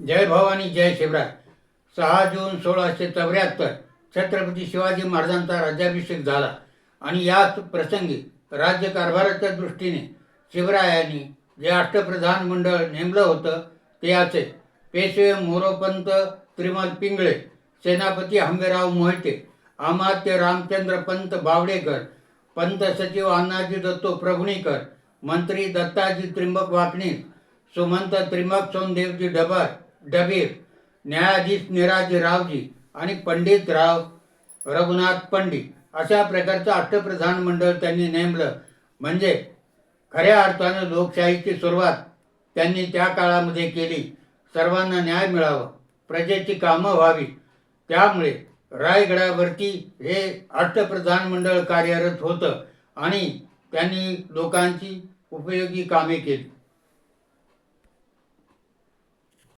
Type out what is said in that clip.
जय भवानी जय शिवराय. सहा जून सोळाशे चौऱ्याहत्तर छत्रपती शिवाजी महाराजांचा राज्याभिषेक झाला आणि याच प्रसंगी राज्यकारभाराच्या दृष्टीने शिवरायांनी जे अष्टप्रधान मंडळ नेमलं होतं ते याचे पेशवे मोरोपंत त्रिमल पिंगळे सेनापती हंबेराव मोहिते अमात्य रामचंद्र पंत बावडेकर पंत सचिव अण्णाजी दत्तो प्रभुणीकर मंत्री दत्ताजी त्रिंबक वाकणीस सुमंत त्रिंबक सोनदेवजी डबर डबीर न्यायाधीश निराजी रावजी आणि पंडित राव रघुनाथ पंडित अशा प्रकारचं अष्टप्रधान मंडळ त्यांनी नेमलं. म्हणजे खऱ्या अर्थानं लोकशाहीची सुरुवात त्यांनी त्या काळामध्ये केली. सर्वांना न्याय मिळावा प्रजेची कामं व्हावी. त्यामुळे रायगडावरती हे अष्टप्रधान मंडळ कार्यरत होतं आणि त्यांनी लोकांची उपयोगी कामे केली.